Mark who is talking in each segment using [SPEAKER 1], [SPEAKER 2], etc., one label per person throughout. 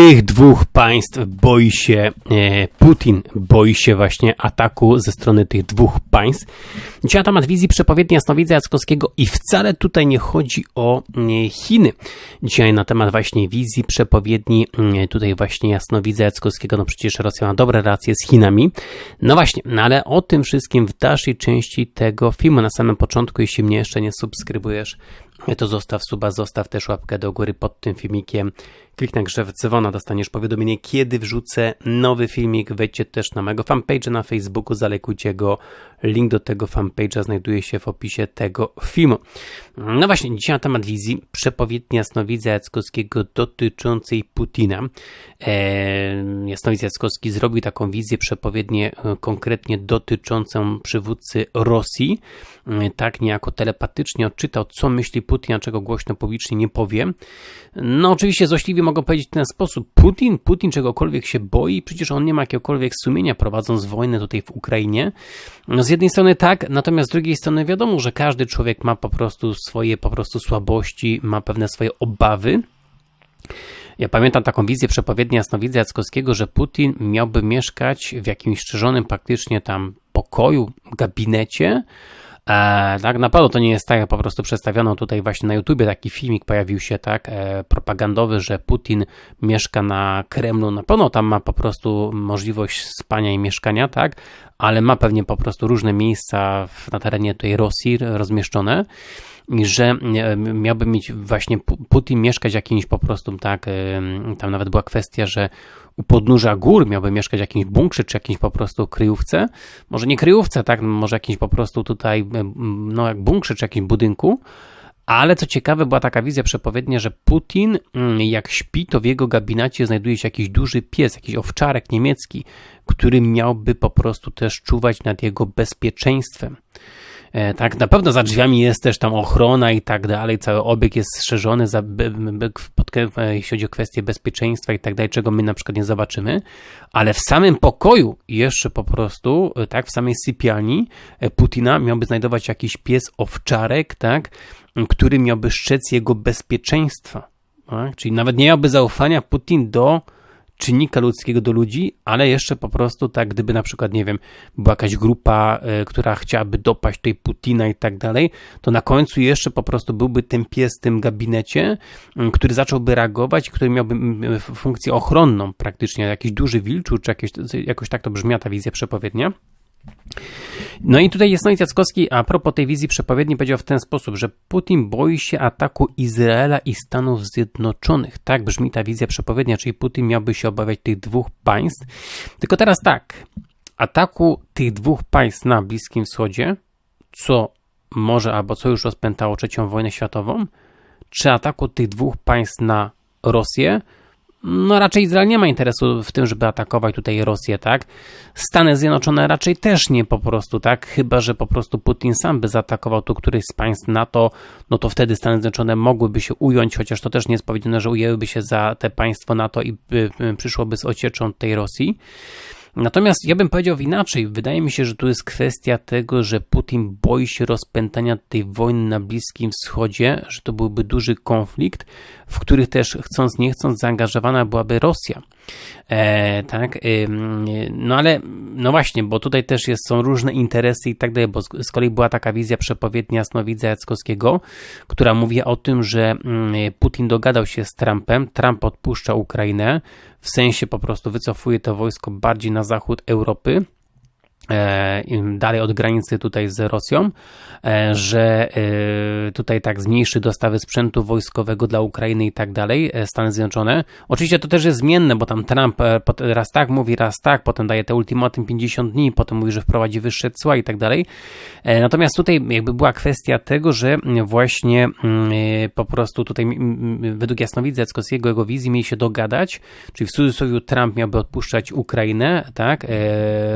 [SPEAKER 1] tych dwóch państw boi się e, Putin, boi się właśnie ataku ze strony tych dwóch państw. Dzisiaj na temat wizji przepowiedni Jasnowidza Jackowskiego i wcale tutaj nie chodzi o e, Chiny. Dzisiaj na temat właśnie wizji przepowiedni e, tutaj właśnie Jasnowidza Jackowskiego, no przecież Rosja ma dobre relacje z Chinami. No właśnie, no ale o tym wszystkim w dalszej części tego filmu. Na samym początku, jeśli mnie jeszcze nie subskrybujesz, to zostaw suba, zostaw też łapkę do góry pod tym filmikiem. Kliknij grze w dzwona, dostaniesz powiadomienie, kiedy wrzucę nowy filmik. Wejdźcie też na mojego fanpage'a na Facebooku, zalekujcie go. Link do tego fanpage'a znajduje się w opisie tego filmu. No właśnie, dzisiaj na temat wizji przepowiedni Jasnowidza Jackowskiego dotyczącej Putina. Eee, Jasnowidz Jackowski zrobił taką wizję przepowiednię e, konkretnie dotyczącą przywódcy Rosji. E, tak niejako telepatycznie odczytał, co myśli Putin, a czego głośno publicznie nie powie. No oczywiście złośliwie mogą powiedzieć w ten sposób. Putin, Putin czegokolwiek się boi, przecież on nie ma jakiegokolwiek sumienia prowadząc wojnę tutaj w Ukrainie. No z jednej strony tak, natomiast z drugiej strony wiadomo, że każdy człowiek ma po prostu swoje po prostu słabości, ma pewne swoje obawy. Ja pamiętam taką wizję przepowiedni Jasnowidza Jackowskiego, że Putin miałby mieszkać w jakimś strzeżonym praktycznie tam pokoju, gabinecie, E, tak, na pewno to nie jest tak, jak po prostu przedstawiono tutaj właśnie na YouTubie taki filmik pojawił się, tak, e, propagandowy, że Putin mieszka na Kremlu. Na pewno tam ma po prostu możliwość spania i mieszkania, tak, ale ma pewnie po prostu różne miejsca w, na terenie tej Rosji rozmieszczone że e, miałby mieć właśnie Putin mieszkać jakimś po prostu tak, e, tam nawet była kwestia, że u podnóża gór miałby mieszkać jakimś bunkrze, czy jakimś po prostu kryjówce, może nie kryjówce, tak, może jakimś po prostu tutaj, no jak bunkrze, czy jakimś budynku, ale co ciekawe, była taka wizja przepowiednia, że Putin, mm, jak śpi, to w jego gabinecie znajduje się jakiś duży pies, jakiś owczarek niemiecki, który miałby po prostu też czuwać nad jego bezpieczeństwem. E, tak, na pewno za drzwiami jest też tam ochrona i tak dalej, cały obieg jest strzeżony, za, pod, e, jeśli chodzi o kwestie bezpieczeństwa i tak dalej, czego my na przykład nie zobaczymy, ale w samym pokoju jeszcze po prostu, e, tak, w samej sypialni Putina miałby znajdować jakiś pies owczarek, tak, który miałby szczec jego bezpieczeństwa, tak? czyli nawet nie miałby zaufania Putin do czynnika ludzkiego do ludzi, ale jeszcze po prostu tak, gdyby na przykład, nie wiem, była jakaś grupa, y, która chciałaby dopaść tej Putina i tak dalej, to na końcu jeszcze po prostu byłby ten pies w tym gabinecie, który zacząłby reagować, który miałby funkcję ochronną praktycznie, jakiś duży wilczur, czy jakieś, jakoś tak to brzmia ta wizja przepowiednia. No i tutaj jest Jasnowic Jackowski, a propos tej wizji przepowiedni, powiedział w ten sposób, że Putin boi się ataku Izraela i Stanów Zjednoczonych. Tak brzmi ta wizja przepowiednia, czyli Putin miałby się obawiać tych dwóch państw. Tylko teraz tak, ataku tych dwóch państw na Bliskim Wschodzie, co może albo co już rozpętało trzecią wojnę światową, czy ataku tych dwóch państw na Rosję, no raczej Izrael nie ma interesu w tym, żeby atakować tutaj Rosję, tak? Stany Zjednoczone raczej też nie po prostu, tak? Chyba, że po prostu Putin sam by zaatakował tu któryś z państw NATO, no to wtedy Stany Zjednoczone mogłyby się ująć, chociaż to też nie jest powiedziane, że ujęłyby się za te państwo NATO i przyszłoby z ocieczą tej Rosji. Natomiast ja bym powiedział inaczej. Wydaje mi się, że tu jest kwestia tego, że Putin boi się rozpętania tej wojny na Bliskim Wschodzie, że to byłby duży konflikt, w który też chcąc nie chcąc zaangażowana byłaby Rosja. E, tak, e, no ale no właśnie, bo tutaj też jest, są różne interesy i tak dalej, bo z, z kolei była taka wizja przepowiednia Jasnowidza Jackowskiego, która mówi o tym, że mm, Putin dogadał się z Trumpem, Trump odpuszcza Ukrainę, w sensie po prostu wycofuje to wojsko bardziej na zachód Europy, dalej od granicy tutaj z Rosją, e, że e, tutaj tak zmniejszy dostawy sprzętu wojskowego dla Ukrainy i tak dalej, Stany Zjednoczone. Oczywiście to też jest zmienne, bo tam Trump raz tak mówi, raz tak, potem daje te ultimatum 50 dni, potem mówi, że wprowadzi wyższe cła i tak dalej. Natomiast tutaj jakby była kwestia tego, że właśnie mm, po prostu tutaj według Jasnowidza Jackowskiego, jego wizji mieli się dogadać, czyli w cudzysłowie Trump miałby odpuszczać Ukrainę, tak,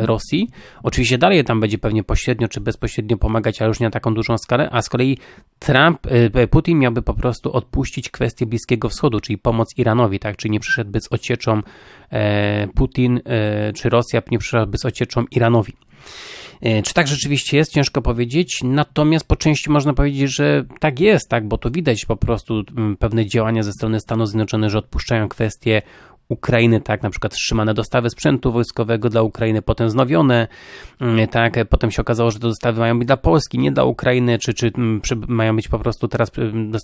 [SPEAKER 1] Rosji, Oczywiście dalej tam będzie pewnie pośrednio czy bezpośrednio pomagać, ale już nie na taką dużą skalę, a z kolei Trump, y, Putin miałby po prostu odpuścić kwestię Bliskiego Wschodu, czyli pomoc Iranowi, tak, czyli nie przyszedłby z ocieczą e, Putin e, czy Rosja nie przyszedłby z ocieczą Iranowi. E, czy tak rzeczywiście jest? Ciężko powiedzieć. Natomiast po części można powiedzieć, że tak jest, tak, bo to widać po prostu pewne działania ze strony Stanów Zjednoczonych, że odpuszczają kwestie Ukrainy, tak, na przykład wstrzymane dostawy sprzętu wojskowego dla Ukrainy, potem wznowione, mm, tak, potem się okazało, że te dostawy mają być dla Polski, nie dla Ukrainy, czy, czy mm, mają być po prostu teraz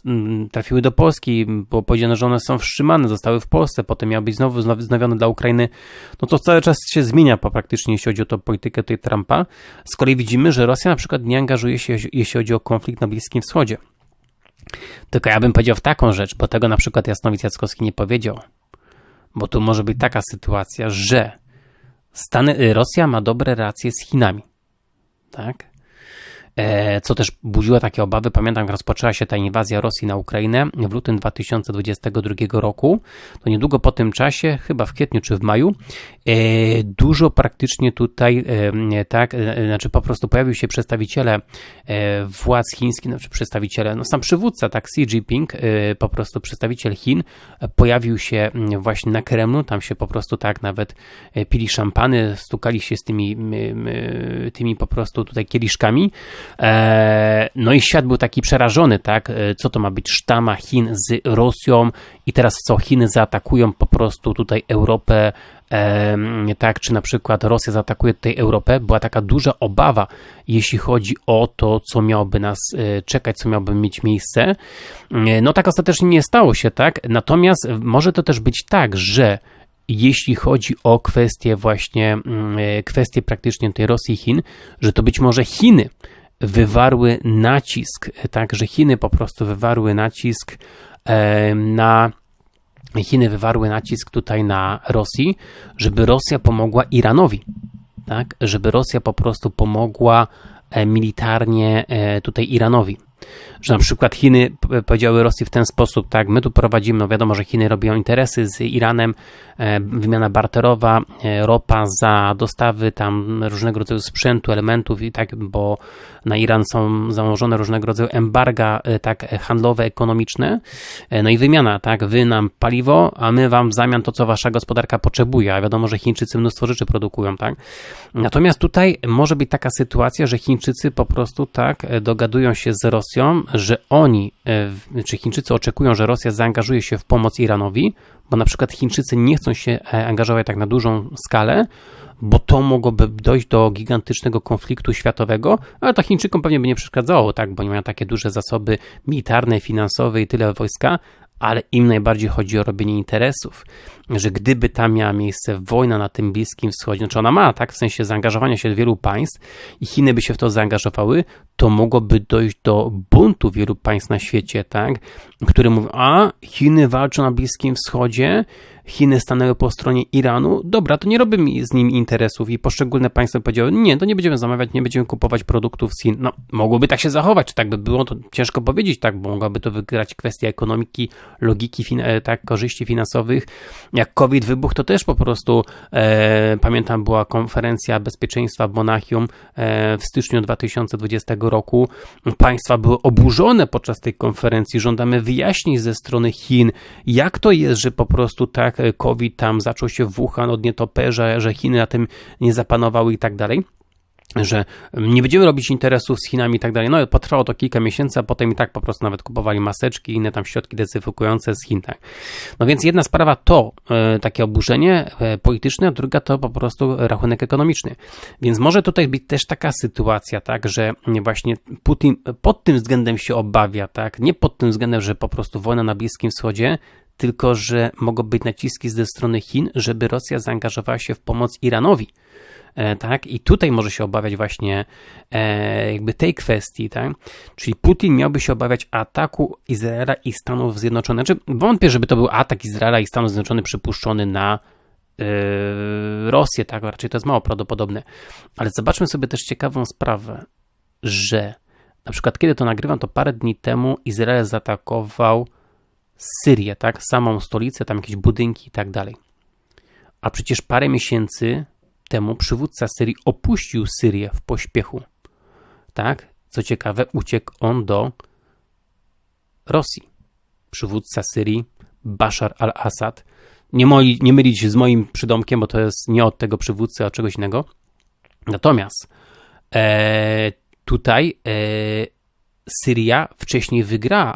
[SPEAKER 1] mm, trafiły do Polski, bo powiedziano, że one są wstrzymane, zostały w Polsce, potem miały być znowu wznowione dla Ukrainy, no to cały czas się zmienia po praktycznie, jeśli chodzi o tą politykę tej Trumpa. Z kolei widzimy, że Rosja na przykład nie angażuje się, jeśli chodzi o konflikt na Bliskim Wschodzie. Tylko ja bym powiedział w taką rzecz, bo tego na przykład Jasnowic Jackowski nie powiedział. Bo tu może być taka sytuacja, że Stany, Rosja ma dobre relacje z Chinami. Tak? E, co też budziło takie obawy. Pamiętam, jak rozpoczęła się ta inwazja Rosji na Ukrainę w lutym 2022 roku, to niedługo po tym czasie, chyba w kwietniu czy w maju, e, dużo praktycznie tutaj, e, tak, znaczy po prostu pojawił się przedstawiciele władz chińskich, znaczy przedstawiciele, no sam przywódca, tak, Xi Jinping, po prostu przedstawiciel Chin, pojawił się właśnie na Kremlu, tam się po prostu tak nawet pili szampany, stukali się z tymi, tymi po prostu tutaj kieliszkami, no i świat był taki przerażony, tak? E, co to ma być sztama Chin z Rosją i teraz co Chiny zaatakują po prostu tutaj Europę, tak, czy na przykład Rosja zaatakuje tutaj Europę, była taka duża obawa, jeśli chodzi o to, co miałoby nas e, czekać, co miałoby mieć miejsce. No tak ostatecznie nie stało się, tak? Natomiast może to też być tak, że jeśli chodzi o kwestie właśnie, mm, kwestie praktycznie tej Rosji i Chin, że to być może Chiny wywarły nacisk, tak, że Chiny po prostu wywarły nacisk e, na Chiny wywarły nacisk tutaj na Rosji, żeby Rosja pomogła Iranowi, tak, żeby Rosja po prostu pomogła e, militarnie e, tutaj Iranowi że na przykład Chiny powiedziały Rosji w ten sposób, tak, my tu prowadzimy, no wiadomo, że Chiny robią interesy z Iranem, e, wymiana barterowa, e, ropa za dostawy tam różnego rodzaju sprzętu, elementów i tak, bo na Iran są założone różnego rodzaju embarga, e, tak, handlowe, ekonomiczne, no i wymiana, tak, wy nam paliwo, a my wam w zamian to, co wasza gospodarka potrzebuje, a wiadomo, że Chińczycy mnóstwo rzeczy produkują, tak. Natomiast tutaj może być taka sytuacja, że Chińczycy po prostu, tak, dogadują się z Rosją, że oni, e, czy Chińczycy oczekują, że Rosja zaangażuje się w pomoc Iranowi, bo na przykład Chińczycy nie chcą się e, angażować tak na dużą skalę, bo to mogłoby dojść do gigantycznego konfliktu światowego, ale to Chińczykom pewnie by nie przeszkadzało, tak, bo nie mają takie duże zasoby militarne, finansowe i tyle wojska, ale im najbardziej chodzi o robienie interesów, że gdyby tam miała miejsce wojna na tym Bliskim Wschodzie, znaczy ona ma, tak, w sensie zaangażowania się wielu państw i Chiny by się w to zaangażowały, to mogłoby dojść do buntu wielu państw na świecie, tak, które mówią, a Chiny walczą na Bliskim Wschodzie, Chiny stanęły po stronie Iranu, dobra, to nie robimy z nimi interesów i poszczególne państwa powiedziały, nie, to nie będziemy zamawiać, nie będziemy kupować produktów z Chin. No, mogłoby tak się zachować, czy tak by było, to ciężko powiedzieć, tak, bo mogłaby to wygrać kwestia ekonomiki, logiki, e, tak, korzyści finansowych. Jak COVID wybuchł, to też po prostu, e, pamiętam, była konferencja bezpieczeństwa w Monachium e, w styczniu 2020 roku. Państwa były oburzone podczas tej konferencji, żądamy wyjaśnień ze strony Chin, jak to jest, że po prostu tak COVID tam zaczął się w Wuhan od nietoperza, że Chiny na tym nie zapanowały i tak dalej że nie będziemy robić interesów z Chinami i tak dalej. No, potrwało to kilka miesięcy, a potem i tak po prostu nawet kupowali maseczki i inne tam środki dezynfekujące z Chin. Tak. No więc jedna sprawa to e, takie oburzenie e, polityczne, a druga to po prostu rachunek ekonomiczny. Więc może tutaj być też taka sytuacja, tak, że właśnie Putin pod tym względem się obawia, tak, nie pod tym względem, że po prostu wojna na Bliskim Wschodzie tylko że mogą być naciski ze strony Chin, żeby Rosja zaangażowała się w pomoc Iranowi. E, tak? I tutaj może się obawiać właśnie e, jakby tej kwestii, tak? Czyli Putin miałby się obawiać ataku Izraela i Stanów Zjednoczonych. Znaczy, wątpię, żeby to był atak Izraela i Stanów Zjednoczonych przypuszczony na e, Rosję, tak? Raczej to jest mało prawdopodobne. Ale zobaczmy sobie też ciekawą sprawę, że na przykład kiedy to nagrywam, to parę dni temu Izrael zaatakował Syrię, tak? Samą stolicę, tam jakieś budynki i tak dalej. A przecież parę miesięcy temu przywódca Syrii opuścił Syrię w pośpiechu. Tak? Co ciekawe, uciekł on do Rosji. Przywódca Syrii, Bashar al-Assad. Nie, moi, nie mylić z moim przydomkiem, bo to jest nie od tego przywódcy, a czegoś innego. Natomiast e, tutaj e, Syria wcześniej wygra,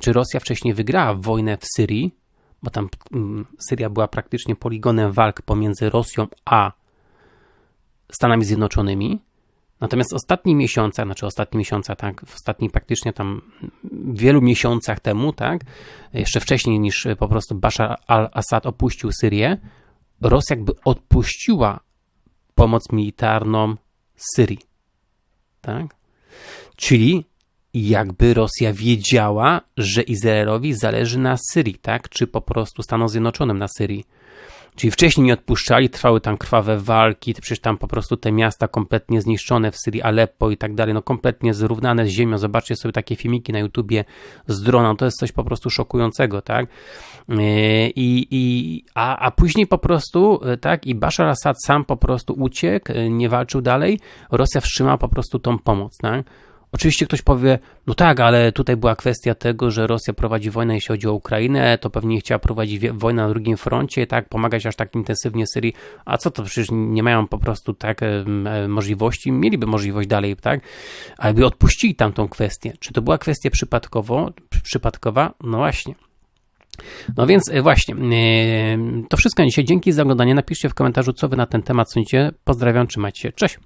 [SPEAKER 1] czy Rosja wcześniej wygrała wojnę w Syrii, bo tam mm, Syria była praktycznie poligonem walk pomiędzy Rosją a Stanami Zjednoczonymi. Natomiast w ostatnich miesiącach, znaczy ostatnie miesiące, tak, w ostatnich praktycznie tam wielu miesiącach temu, tak, jeszcze wcześniej niż po prostu Bashar al-Assad opuścił Syrię, Rosja jakby odpuściła pomoc militarną Syrii. Tak? Czyli jakby Rosja wiedziała, że Izraelowi zależy na Syrii, tak? Czy po prostu Stanom Zjednoczonym na Syrii. Czyli wcześniej nie odpuszczali, trwały tam krwawe walki, przecież tam po prostu te miasta kompletnie zniszczone w Syrii, Aleppo i tak dalej, no kompletnie zrównane z ziemią. Zobaczcie sobie takie filmiki na YouTubie z droną, to jest coś po prostu szokującego, tak? Yy, I, i, a, a później po prostu, yy, tak, i Bashar Assad sam po prostu uciekł, yy, nie walczył dalej, Rosja wstrzymała po prostu tą pomoc, tak? Oczywiście ktoś powie, no tak, ale tutaj była kwestia tego, że Rosja prowadzi wojnę, jeśli chodzi o Ukrainę, to pewnie chciała prowadzić wojnę na drugim froncie, tak, pomagać aż tak intensywnie Syrii, a co to przecież nie mają po prostu tak e, możliwości, mieliby możliwość dalej, tak, a jakby odpuścili tamtą kwestię. Czy to była kwestia przypadkowo, przypadkowa? No właśnie. No więc e, właśnie, to wszystko na dzisiaj. Dzięki za oglądanie. Napiszcie w komentarzu, co wy na ten temat sądzicie. Pozdrawiam, trzymajcie się. Cześć!